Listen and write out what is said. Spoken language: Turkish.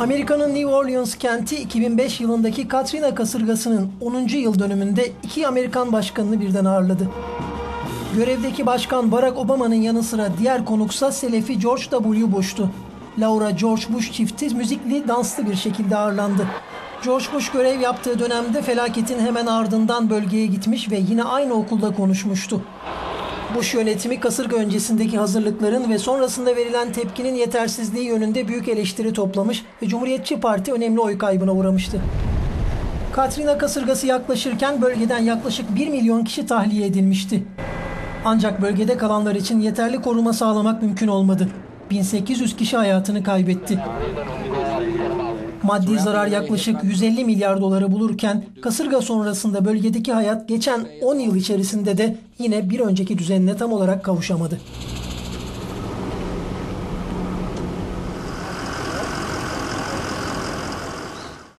Amerika'nın New Orleans kenti 2005 yılındaki Katrina kasırgasının 10. yıl dönümünde iki Amerikan başkanını birden ağırladı. Görevdeki başkan Barack Obama'nın yanı sıra diğer konuksa Selefi George W. Bush'tu. Laura George Bush çifti müzikli, danslı bir şekilde ağırlandı. George Bush görev yaptığı dönemde felaketin hemen ardından bölgeye gitmiş ve yine aynı okulda konuşmuştu. Bush yönetimi kasırga öncesindeki hazırlıkların ve sonrasında verilen tepkinin yetersizliği yönünde büyük eleştiri toplamış ve Cumhuriyetçi Parti önemli oy kaybına uğramıştı. Katrina kasırgası yaklaşırken bölgeden yaklaşık 1 milyon kişi tahliye edilmişti. Ancak bölgede kalanlar için yeterli koruma sağlamak mümkün olmadı. 1800 kişi hayatını kaybetti. Maddi zarar yaklaşık 150 milyar doları bulurken kasırga sonrasında bölgedeki hayat geçen 10 yıl içerisinde de yine bir önceki düzenine tam olarak kavuşamadı.